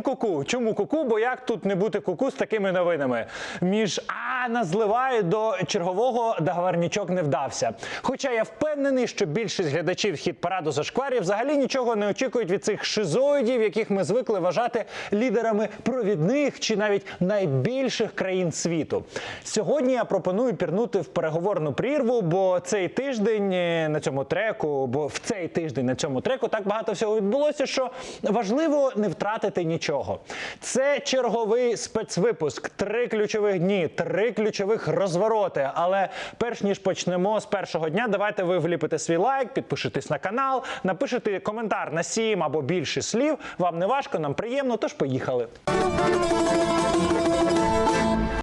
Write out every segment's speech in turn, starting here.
він куку. Чому куку? Бо як тут не бути куку з такими новинами? Між а назливають до чергового договорнічок не вдався. Хоча я впевнений, що більшість глядачів хіт параду зашкварів взагалі нічого не очікують від цих шизоїдів, яких ми звикли вважати лідерами провідних чи навіть найбільших країн світу. Сьогодні я пропоную пірнути в переговорну прірву, бо цей тиждень е, на цьому треку, бо в цей тиждень на цьому треку так багато всього відбулося, що важливо не втратити нічого. Це черговий спецвипуск. Три ключових дні, три ключових розвороти. Але перш ніж почнемо з першого дня, давайте ви вліпите свій лайк, підпишитесь на канал, напишете коментар на сім або більше слів. Вам не важко, нам приємно. Тож поїхали.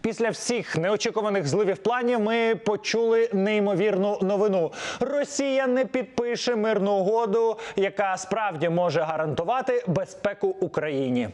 Після всіх неочікуваних зливів планів ми почули неймовірну новину. Росія не підпише мирну угоду, яка справді може гарантувати безпеку Україні.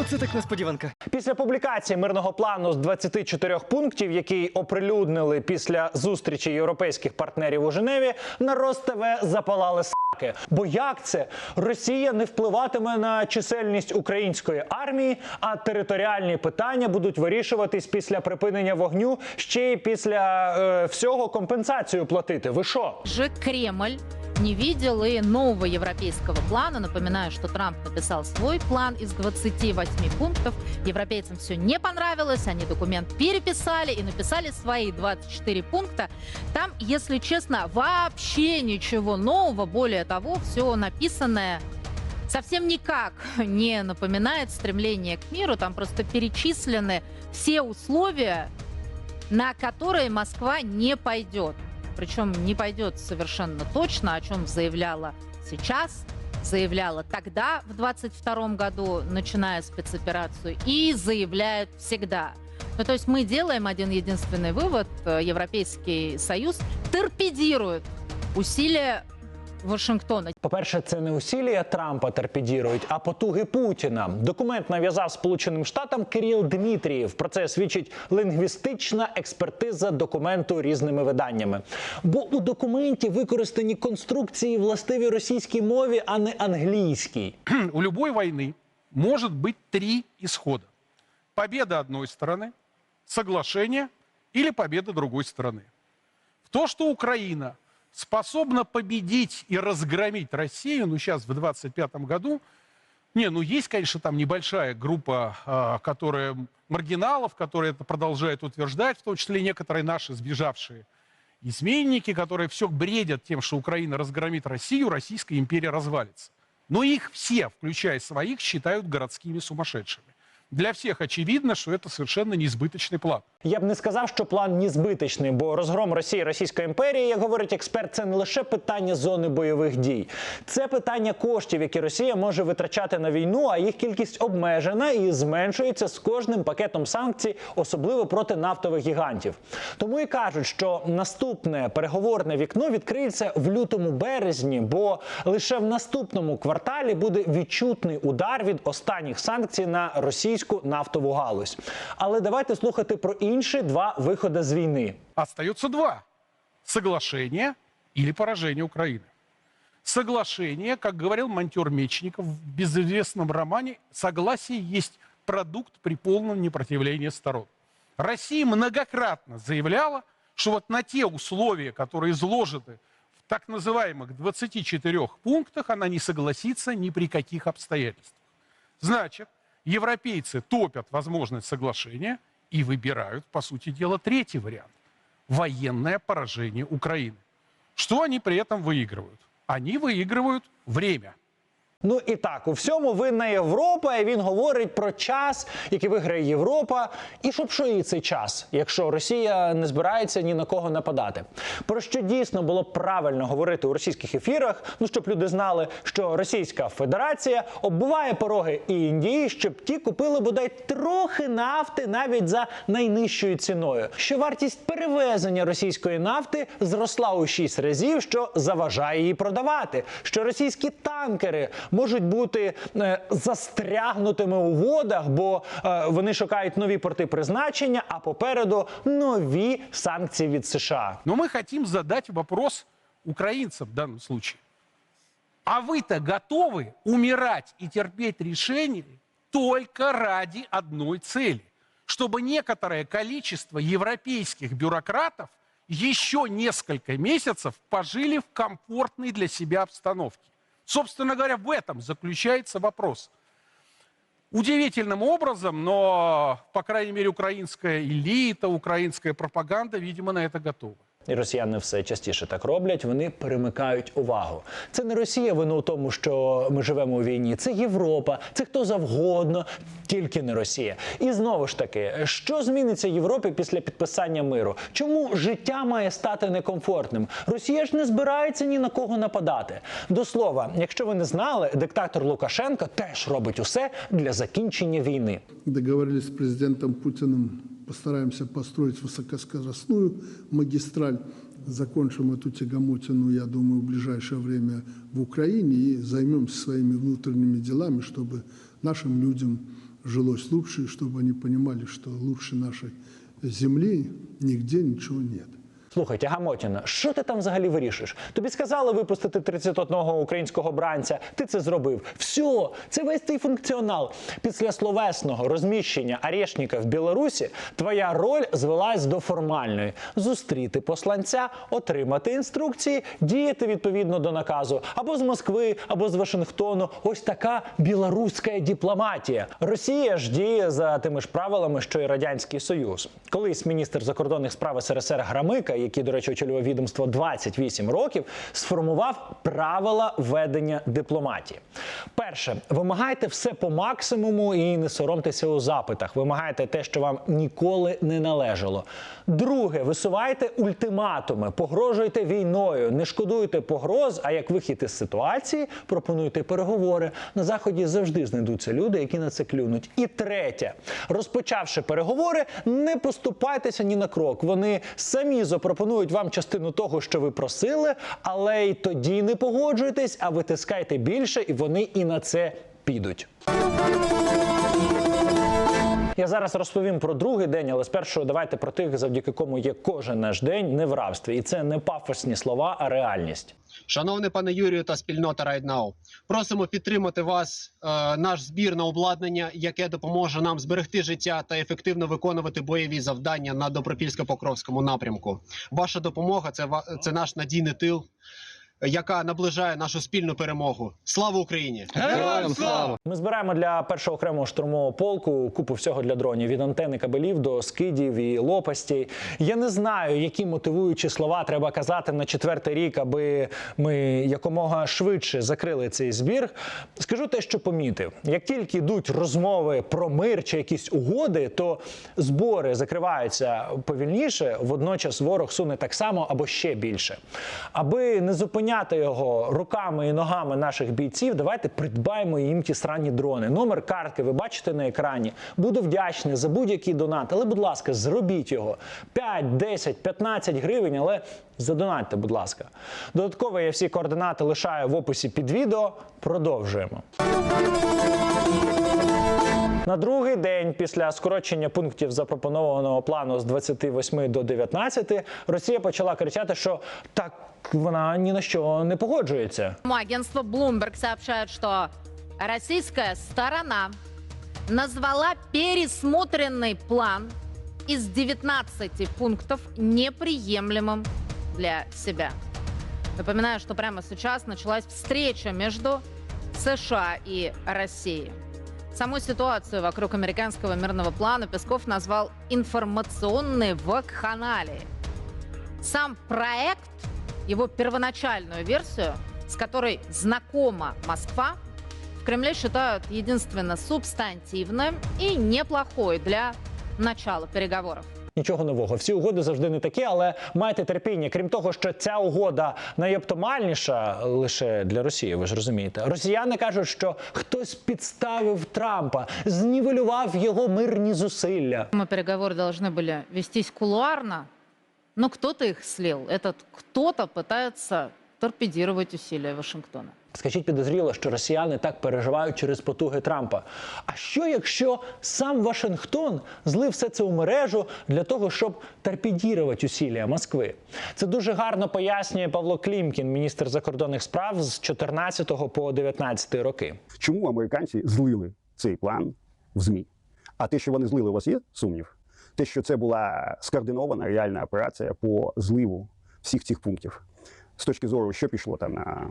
Оце так несподіванка. Після публікації мирного плану з 24 пунктів, який оприлюднили після зустрічі європейських партнерів у Женеві, на РосТВ запалали с**ки. Бо як це Росія не впливатиме на чисельність української армії, а територіальні питання будуть вирішуватись після припинення вогню ще й після е, всього компенсацію платити. Ви що? же Кремль не видел и нового европейского плана. Напоминаю, что Трамп написал свой план из 28 пунктов. Европейцам все не понравилось, они документ переписали и написали свои 24 пункта. Там, если честно, вообще ничего нового. Более того, все написанное совсем никак не напоминает стремление к миру. Там просто перечислены все условия, на которые Москва не пойдет. Причем не пойдет совершенно точно, о чем заявляла сейчас, заявляла тогда, в 22 году, начиная спецоперацию, и заявляет всегда. Ну, то есть мы делаем один единственный вывод. Э, Европейский Союз торпедирует усилия Вашингтона. По-перше, це не усілля Трампа торпедірують, а потуги Путіна. Документ нав'язав Сполученим Штатам Кирил Дмитрієв. Про це свідчить лінгвістична експертиза документу різними виданнями. Бо у документі використані конструкції властиві російській мові, а не англійській. у любой войны может быть три исхода. Победа одной стороны, соглашение или победа другой стороны. В то, что Украина способна победить и разгромить Россию, ну сейчас в 25 году, не, ну есть, конечно, там небольшая группа, а, которая маргиналов, которые это продолжают утверждать, в том числе некоторые наши сбежавшие изменники, которые все бредят тем, что Украина разгромит Россию, Российская империя развалится. Но их все, включая своих, считают городскими сумасшедшими. Для всех очевидно, что это совершенно неизбыточный план. Я б не сказав, що план незбиточний, бо розгром Росії Російської імперії, як говорить експерт, це не лише питання зони бойових дій, це питання коштів, які Росія може витрачати на війну, а їх кількість обмежена і зменшується з кожним пакетом санкцій, особливо проти нафтових гігантів. Тому і кажуть, що наступне переговорне вікно відкриється в лютому березні, бо лише в наступному кварталі буде відчутний удар від останніх санкцій на російську нафтову галузь. Але давайте слухати про інші два виходи з війни. Остается два. Соглашение или поражение Украины. Соглашение, как говорил монтер Мечников в безызвестном романе, согласие есть продукт при полном непротивлении сторон. Россия многократно заявляла, что вот на те условия, которые изложены в так называемых 24 пунктах, она не согласится ни при каких обстоятельствах. Значит, европейцы топят возможность соглашения и выбирают, по сути дела, третий вариант – военное поражение Украины. Что они при этом выигрывают? Они выигрывают время. Ну і так, у всьому винна Європа, і він говорить про час, який виграє Європа, і їй цей час, якщо Росія не збирається ні на кого нападати. Про що дійсно було правильно говорити у російських ефірах, ну щоб люди знали, що Російська Федерація оббиває пороги Індії, щоб ті купили бодай трохи нафти навіть за найнижчою ціною. Що вартість перевезення російської нафти зросла у 6 разів, що заважає її продавати. Що російські танкери можуть бути е, застрягнутими у водах, бо е, вони шукають нові порти призначення, а попереду нові санкції від США. Но мы хотим задать вопрос украинцам в данном случае. А вы-то готовы умирать и терпеть решение, только ради одной цели. Чтобы некоторое количество европейских бюрократов еще несколько месяцев пожили в комфортной для себя обстановке. Собственно говоря, в этом заключается вопрос. Удивительным образом, но, по крайней мере, украинская элита, украинская пропаганда, видимо, на это готова. І росіяни все частіше так роблять. Вони перемикають увагу. Це не Росія вина у тому, що ми живемо у війні. Це Європа, це хто завгодно, тільки не Росія. І знову ж таки, що зміниться Європі після підписання миру? Чому життя має стати некомфортним? Росія ж не збирається ні на кого нападати. До слова, якщо ви не знали, диктатор Лукашенко теж робить усе для закінчення війни. договорились с президентом Путиным, постараемся построить высокоскоростную магистраль. Закончим эту тягомотину, я думаю, в ближайшее время в Украине и займемся своими внутренними делами, чтобы нашим людям жилось лучше, чтобы они понимали, что лучше нашей земли нигде ничего нет. Слухай, Тягамотіна, що ти там взагалі вирішуєш? Тобі сказали випустити 31 українського бранця. Ти це зробив. Все, це весь твій функціонал. Після словесного розміщення Арешника в Білорусі твоя роль звелась до формальної: зустріти посланця, отримати інструкції, діяти відповідно до наказу або з Москви, або з Вашингтону. Ось така білоруська дипломатія. Росія ж діє за тими ж правилами, що і радянський союз. Колись міністр закордонних справ СРСР Грамика, який, до речі, очолював відомство 28 років, сформував правила ведення дипломатії. Перше, вимагайте все по максимуму і не соромтеся у запитах. Вимагайте те, що вам ніколи не належало. Друге, висувайте ультиматуми, погрожуйте війною, не шкодуйте погроз. А як вихід із ситуації, пропонуйте переговори. На заході завжди знайдуться люди, які на це клюнуть. І третє, розпочавши переговори, не поступайтеся ні на крок. Вони самі запропонують вам частину того, що ви просили, але й тоді не погоджуйтесь, а витискайте більше, і вони і на це підуть. Я зараз розповім про другий день, але спершу давайте про тих, завдяки кому є кожен наш день не в рабстві. І це не пафосні слова, а реальність. Шановний пане Юрію та спільнота Райднау, просимо підтримати вас, е, наш збір на обладнання, яке допоможе нам зберегти життя та ефективно виконувати бойові завдання на Добропільсько-Покровському напрямку. Ваша допомога це наш надійний тил, яка наближає нашу спільну перемогу. Слава Україні! Героям слава! Ми збираємо для першого окремого штурмового полку купу всього для дронів від антени кабелів до скидів і лопастей. Я не знаю, які мотивуючі слова треба казати на четвертий рік, аби ми якомога швидше закрили цей збір. Скажу те, що помітив: як тільки йдуть розмови про мир чи якісь угоди, то збори закриваються повільніше. Водночас ворог суне так само або ще більше. Аби не зупиняти його руками і ногами наших бійців, давайте придбаємо їм ті срані дрони. Номер картки ви бачите на екрані. Буду вдячний за будь-який донат. Але, будь ласка, зробіть його 5, 10, 15 гривень, але задонатьте, будь ласка. Додатково я всі координати лишаю в описі під відео. Продовжуємо. На другий день після скорочення пунктів запропонованого плану з 28 до 19 Росія почала кричати, що так вона ні на що не погоджується. Агентство Bloomberg сообщает, что российская сторона назвала пересмотренный план из 19 пунктов неприемлемым для себя. Напоминаю, что прямо сейчас началась встреча между США и Россией. Саму ситуацию вокруг американского мирного плана Песков назвал информационной вакханалией. Сам проект, его первоначальную версию, с которой знакома Москва, в Кремле считают единственно субстантивным и неплохой для начала переговоров. Нічого нового. Всі угоди завжди не такі, але майте терпіння. Крім того, що ця угода найоптимальніша лише для Росії, ви ж розумієте. Росіяни кажуть, що хтось підставив Трампа, знівелював його мирні зусилля. Мы переговоры должны были вестись кулуарно, но кто-то их слил. Этот кто-то пытается торпедировать усилия Вашингтона. Скажіть підозріло, що росіяни так переживають через потуги Трампа. А що якщо сам Вашингтон злив все це у мережу для того, щоб торпедірувати усілля Москви? Це дуже гарно пояснює Павло Клімкін, міністр закордонних справ з 14 по 19 роки. чому американці злили цей план в ЗМІ. А те, що вони злили, у вас є сумнів? Те, що це була скоординована реальна операція по зливу всіх цих пунктів. З точки зору, що пішло там на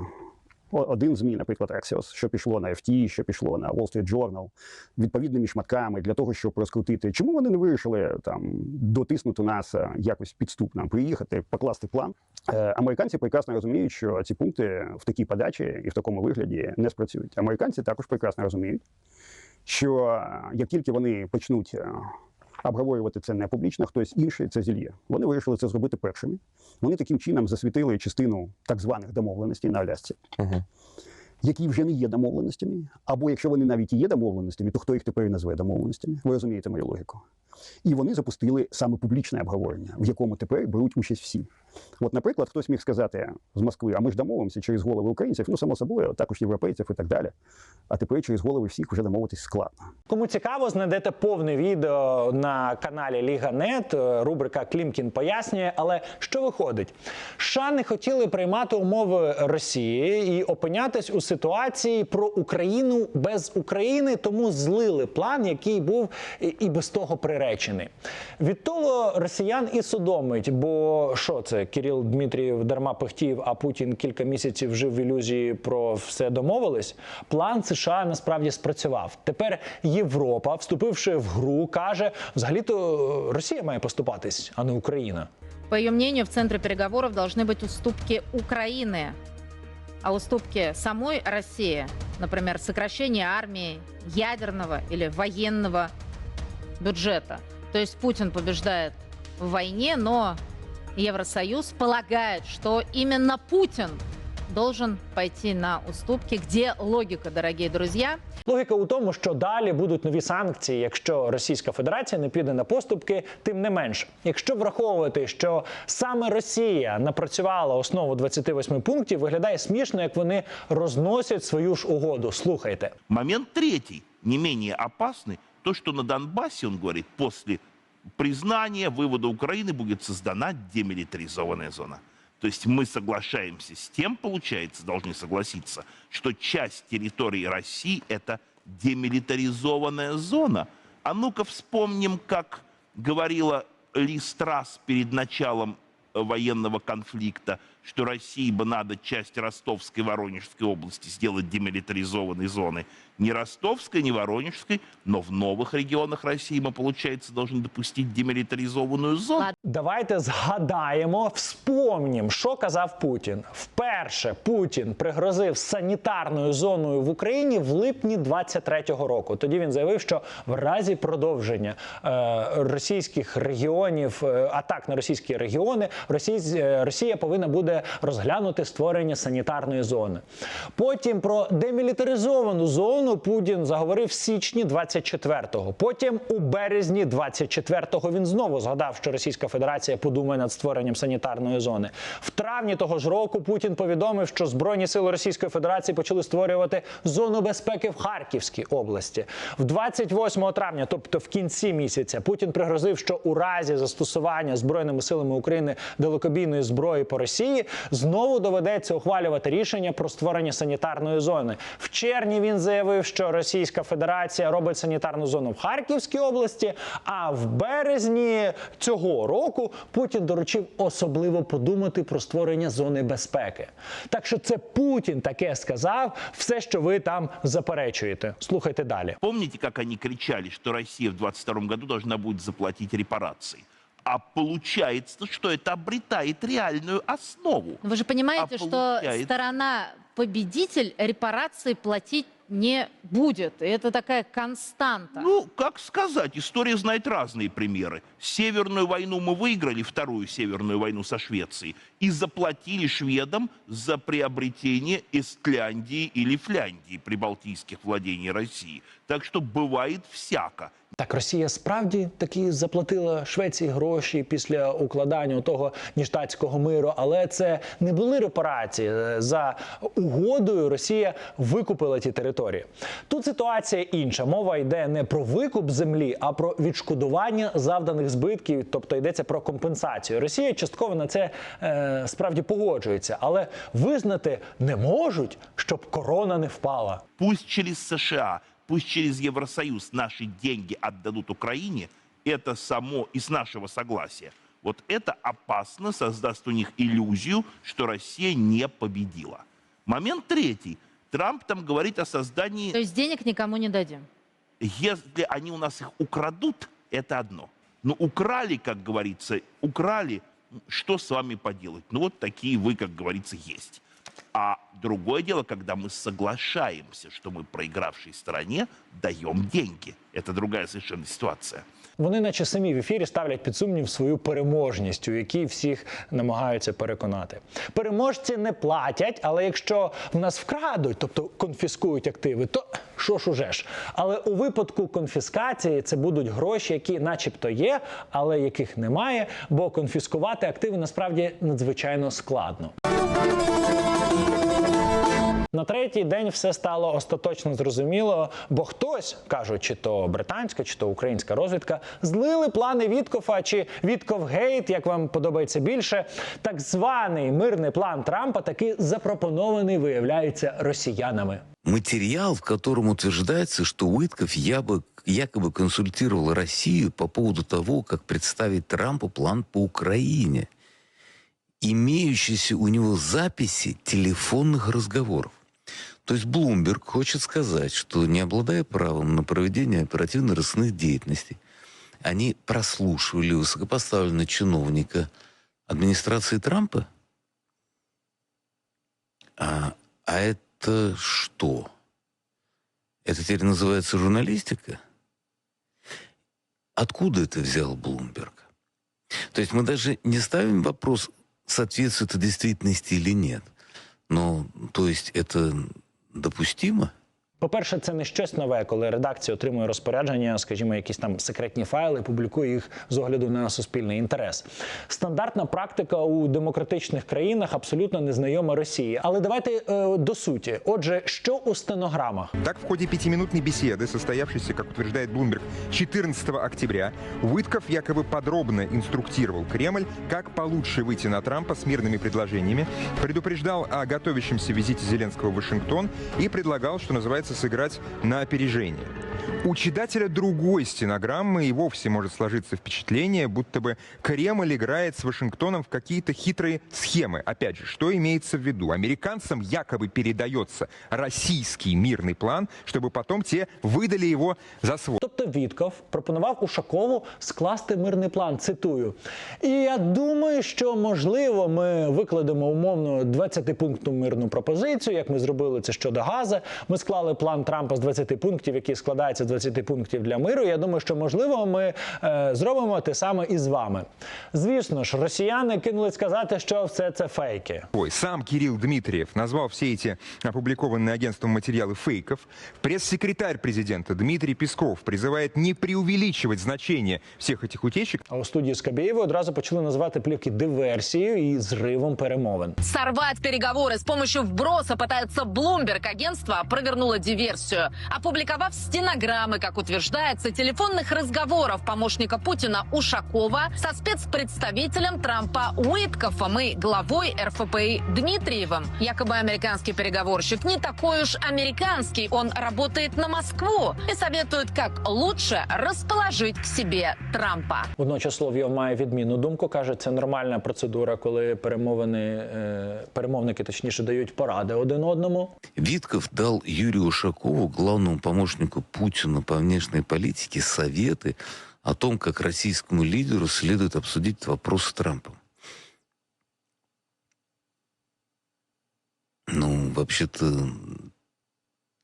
один ЗМІ, наприклад, Axios, що пішло на FT, що пішло на Wall Street Journal, відповідними шматками для того, щоб розкрутити. Чому вони не вирішили там дотиснути нас е, якось підступно, приїхати, покласти план? Е, Американці прекрасно розуміють, що ці пункти в такій подачі і в такому вигляді не спрацюють. Американці також прекрасно розуміють, що е, як тільки вони почнуть обговорювати це не публічно, хтось інший це зільє. Вони вирішили це зробити першими. Вони таким чином засвітили частину так званих домовленостей на Алясці, які вже не є домовленостями. Або якщо вони навіть і є домовленостями, то хто їх тепер і назве домовленостями? Ви розумієте мою логіку. І вони запустили саме публічне обговорення, в якому тепер беруть участь всі. От, наприклад, хтось міг сказати з Москви, а ми ж домовимося через голови українців, ну само собою, також європейців і так далі. А тепер через голови всіх вже домовитись складно. Кому цікаво, знайдете повне відео на каналі Ліга.нет, е, рубрика Клімкін пояснює. Але що виходить? США не хотіли приймати умови Росії і опинятись у ситуації про Україну без України, тому злили план, який був і без того приречений. Від того росіян і судомить, бо що це Кирил Дмитрієв дарма пихтів, а Путін кілька місяців жив в ілюзії про все домовились. План США насправді спрацював. Тепер Європа, вступивши в гру, каже: взагалі-то Росія має поступатись, а не Україна. По ее мнению, в центре переговоров должны быть уступки Украины. А уступки самой России, например, сокращение армии, ядерного или военного бюджета. То есть Путин побеждает в войне, но Евросоюз полагает, что именно Путин должен пойти на уступки. Где логика, дорогие друзья? Логіка у тому, що далі будуть нові санкції, якщо Російська Федерація не піде на поступки, тим не менш, якщо враховувати, що саме Росія напрацювала основу 28 пунктів, виглядає смішно, як вони розносять свою ж угоду. Слухайте. Момент третий, не менее опасный, то, что на Донбассе, он говорит, после признания вывода Украины будет создана демилитаризованная зона. То есть мы соглашаемся с тем, получается, должны согласиться, что часть территории России – это демилитаризованная зона. А ну-ка вспомним, как говорила Ли Страс перед началом военного конфликта, что России бы надо часть Ростовской и Воронежской области сделать демилитаризованной зоной. Не Ростовской, не Воронежской, но в новых регионах России мы, получается, должны допустить демилитаризованную зону. Давайте згадаємо, вспомнім, що казав Путін. Вперше Путін пригрозив санітарною зоною в Україні в липні 23-го року. Тоді він заявив, що в разі продовження е, російських регіонів, е, атак на російські регіони, Росія, е, Росія повинна буде розглянути створення санітарної зони. Потім про демілітаризовану зону Путін заговорив в січні 24-го. Потім у березні 24-го він знову згадав, що Російська Федерація подумає над створенням санітарної зони. В травні того ж року Путін повідомив, що Збройні сили Російської Федерації почали створювати зону безпеки в Харківській області. В 28 травня, тобто в кінці місяця, Путін пригрозив, що у разі застосування збройними силами України далекобійної зброї по Росії знову доведеться ухвалювати рішення про створення санітарної зони. В червні він заявив, що Російська Федерація робить санітарну зону в Харківській області. А в березні цього року Путін доручив особливо подумати про створення зони безпеки. Так що це Путін таке сказав, все, що ви там заперечуєте. Слухайте далі. Помните, как они кричали, что Россия в 22 году должна будет заплатить репарации? А получается, что это обретает реальную основу. Вы же понимаете, А что получается- сторона-победитель репарации платить не будет. И это такая константа. Ну, как сказать, история знает разные примеры. Северную войну мы выиграли, вторую Северную войну со Швецией, и заплатили шведам за приобретение Эстляндии или Фляндии, прибалтийских владений России. Так что бывает всяко. Так, Росія справді таки заплатила Швеції гроші після укладання того ніштатського миру, але це не були репарації. За угодою Росія викупила ті території. Тут ситуація інша. Мова йде не про викуп землі, а про відшкодування завданих збитків, тобто йдеться про компенсацію. Росія частково на це е, справді погоджується, але визнати не можуть, щоб корона не впала. Пусть через США, пусть через Евросоюз наши деньги отдадут Украине, это само из нашего согласия. Вот это опасно, создаст у них иллюзию, что Россия не победила. Момент третий. Трамп там говорит о создании То есть денег никому не дадим. если они у нас их украдут, это одно. Но украли, как говорится, украли, что с вами поделать? Ну вот такие вы, как говорится, есть. А другое дело, когда мы соглашаемся, что мы проигравшей стороне даем деньги. Это другая совершенно ситуация. Вони, наче самі в ефірі, ставлять під сумнів свою переможність, у якій всіх намагаються переконати. Переможці не платять, але якщо в нас вкрадуть, тобто конфіскують активи, то що ж уже ж. Але у випадку конфіскації це будуть гроші, які, начебто, є, але яких немає, бо конфіскувати активи насправді надзвичайно складно. На третій день все стало остаточно зрозуміло, бо хтось кажуть, чи то британська, чи то українська розвідка, злили плани Віткофа чи Віткофгейт, як вам подобається більше. Так званий мирний план Трампа таки запропонований, виявляється, росіянами. материал, в котором утверждается, что Уитков якобы, якобы консультировал Россию по поводу того, как представить Трампу план по Украине, имеющиеся у него записи телефонных разговоров. То есть Блумберг хочет сказать, что не обладая правом на проведение оперативно-розыскных деятельностей, они прослушивали высокопоставленного чиновника администрации Трампа? А, а это что? Это теперь называется журналистика? Откуда это взял Блумберг? То есть мы даже не ставим вопрос, соответствует это действительности или нет. Но, то есть это допустимо? По-перше, це не щось нове, коли редакція отримує розпорядження, скажімо, якісь там секретні файли, публікує їх з огляду на суспільний інтерес. Стандартна практика у демократичних країнах абсолютно незнайома Росії. Але давайте е, до суті. Отже, що у стенограмах? Так, в ходе пятиминутной беседы, состоявшейся, как утверждает Блумберг, 14 октября, Уитков якобы подробно инструктировал Кремль, как получше выйти на Трампа с мирными предложениями, предупреждал о готовящемся визите Зеленского в Вашингтон и предлагал, что называется, сыграть на опережение. У читателя другой стенограммы и вовсе может сложиться впечатление, будто бы Кремль играет с Вашингтоном в какие-то хитрые схемы. Опять же, что имеется в виду? Американцам якобы передается российский мирный план, чтобы потом те выдали его за свой. Тобто Вітков пропонував Ушакову скласти мирний план. Цитую. І я думаю, що можливо ми викладемо умовно 20-пунктну мирну пропозицію, як ми зробили це щодо Газа. Ми склали план Трампа з 20 пунктів, який складається з 20 пунктів для миру. Я думаю, що можливо ми е, зробимо те саме і з вами. Звісно ж, росіяни кинули сказати, що все це фейки. Ой, Сам Кирилл Дмитриев назвал все эти опубликованные агентством материалы фейков. Пресс-секретарь президента Дмитрий Песков призывает не преувеличивать значение всех этих утечек. А у студії Скабєєвої одразу почали називати плівки диверсією і зривом перемовин. Сорвать переговоры с помощью вброса пытается Bloomberg. Агентство провернуло диверсию, опубликовав стенограммы, как утверждается, телефонных разговоров помощника Путина Ушакова со спецпредставителем Трампа Уиткофом и главой РФПИ Дмитриевым. Якобы американский переговорщик не такой уж американский, он работает на Москву и советует, как лучше расположить к себе Трампа. Водночас Соловйов має відмінну думку. каже, це нормальна процедура, коли перемовини е, перемовники точніше дають поради один одному. Витков дал Юрию Ушакову, главному помощнику Путина по внешней политике, советы о том, как российскому лидеру следует обсудить вопрос с Трампом. Ну, вообще-то,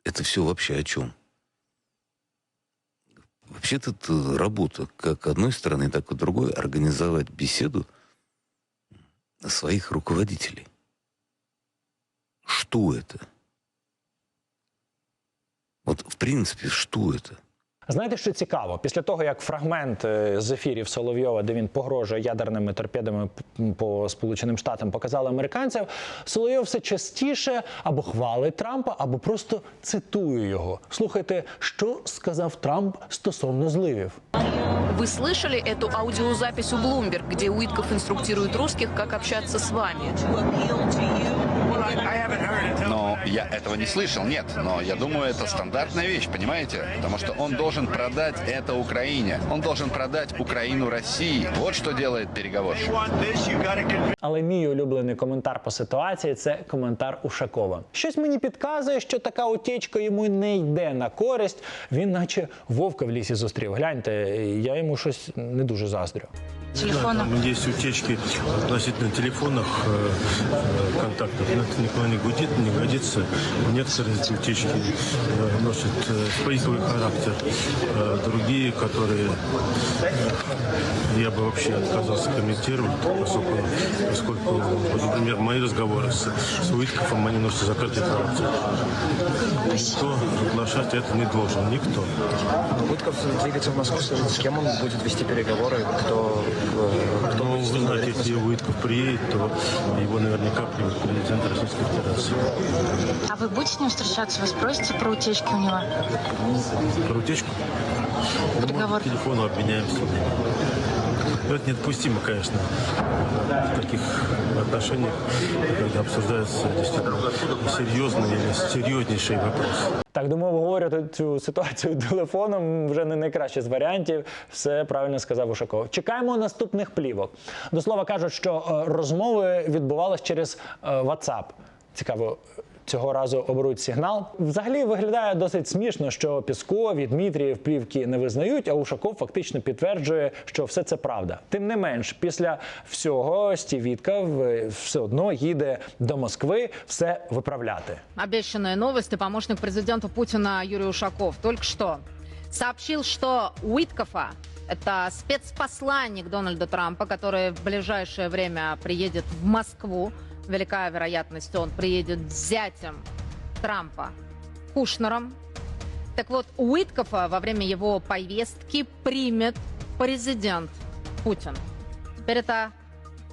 это все вообще о чем? Вообще-то это работа как одной стороны, так и другой организовать беседу своих руководителей. Что это? Вот, в принципе, что это? Знаєте, що цікаво? Після того, як фрагмент е, з ефірів Соловйова, де він погрожує ядерними торпедами п- по Сполученим Штатам, показали американцям, Соловйов все частіше або хвалить Трампа, або просто цитує його. Слухайте, що сказав Трамп стосовно зливів. Вы слышали эту аудиозапись у Bloomberg, где Уитков инструктирует русских, как общаться с вами? Но я этого не слышал, нет. Но я думаю, это стандартная вещь, понимаете? Потому что он должен продать это Украине. Он должен продать Украину России. Вот что делает переговорщик. Але мій улюблений коментар по ситуації це коментар Ушакова. Щось мені підказує, що така утічка йому не йде на користь. Він, наче вовка в лісі зустрів. Гляньте, я йому щось не дуже заздрю. Телефона. Там есть утечки относительно телефонных э, э, контактов. Но это никуда не гудит, не годится. Некоторые эти утечки э, носят э, фейковый характер. Э, другие, которые э, я бы вообще отказался комментировать, поскольку, поскольку вот, например, мои разговоры с, с Уитковым, они носят закрытый характер. Никто приглашать это не должен, никто. Утков двигается в Москву, с кем он будет вести переговоры, кто, э, кто Ну, в если? Уитков приедет, то его наверняка примет президент Российской Федерации. А вы будете с ним встречаться? Вы спросите про утечки у него? Про утечку? Может, по телефону обменяемся. Но это недопустимо, конечно, в таких отношениях, когда обсуждаются действительно серьезные или серьезнейшие вопросы. Так, думаю, обговорювати цю ситуацію телефоном вже не найкраще з варіантів. Все правильно сказав Ушаков. Чекаємо наступних плівок. До слова кажуть, що е, розмови відбувалися через е, WhatsApp. Цікаво. Цього разу оберуть сигнал. Взагалі виглядає досить смішно, що Пісков і Дмитрієв плівки не визнають, а Ушаков фактично підтверджує, що все це правда. Тим не менш, після всього Стів Вітков е, все одно їде до Москви все виправляти. Обещанные новости помощник президента Путина Юрий Ушаков только что сообщил, что Уиткофа это спецпосланник Дональда Трампа, который в ближайшее время приедет в Москву. Велика вероятность, он приедет с зятем Трампа Кушнером. Так вот, Уиткофа во время его поездки примет президент Путин. Теперь это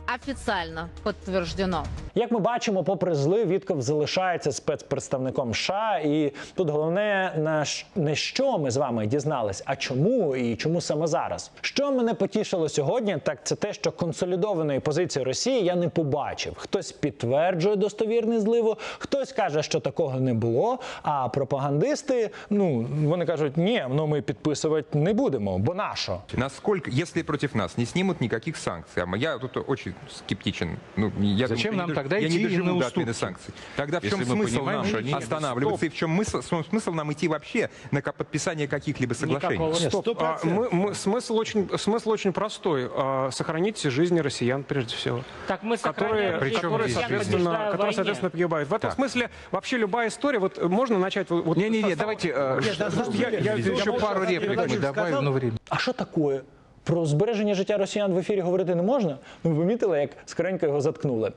официально подтверждено. Як ми бачимо, попри злив, Вітков залишається спецпредставником США, і тут головне на не що ми з вами дізнались, а чому і чому саме зараз. Що мене потішило сьогодні, так це те, що консолідованої позиції Росії я не побачив. Хтось підтверджує достовірність зливу, хтось каже, що такого не було. А пропагандисти, ну вони кажуть, ні, ну ми підписувати не будемо, бо нащо? Насколько, если против нас не снимут никаких санкций, а я тут очень скептичен. Ну, я Зачем думаю, нам не тогда я идти не доживу на до уступки? отмены санкций. Тогда в Если чем мы смысл понимаем, нам что они- останавливаться и в чем смысл, смысл нам идти вообще на подписание каких-либо соглашений? Стоп, а, мы- мы- смысл, очень, смысл очень простой. А, сохранить жизни россиян, прежде всего. Так мы которые, жизнь которые, соответственно, которые, соответственно, погибают. В этом смысле вообще любая история, вот э, можно начать... Вот, Не-не-не, давайте... я, я- еще пару реплик мы добавим, но время. А що таке? Про збереження життя росіян в ефірі говорити не можна? Ну, ви помітили, як скоренько його заткнули.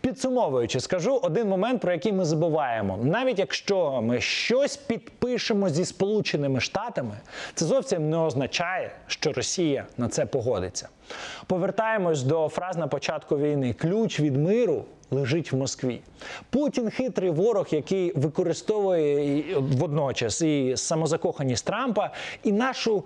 Підсумовуючи, скажу один момент, про який ми забуваємо. Навіть якщо ми щось підпишемо зі Сполученими Штатами, це зовсім не означає, що Росія на це погодиться. Повертаємось до фраз на початку війни: ключ від миру. Лежить в Москві. Путін хитрий ворог, який використовує водночас і самозакоханість Трампа, і нашу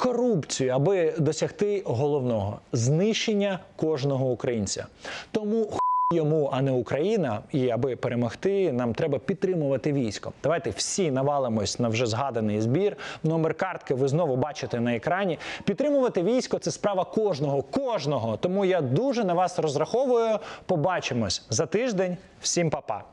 корупцію, аби досягти головного знищення кожного українця. Тому йому, а не Україна, і аби перемогти, нам треба підтримувати військо. Давайте всі навалимось на вже згаданий збір. Номер картки ви знову бачите на екрані. Підтримувати військо це справа кожного, кожного. Тому я дуже на вас розраховую. Побачимось за тиждень. Всім па-па.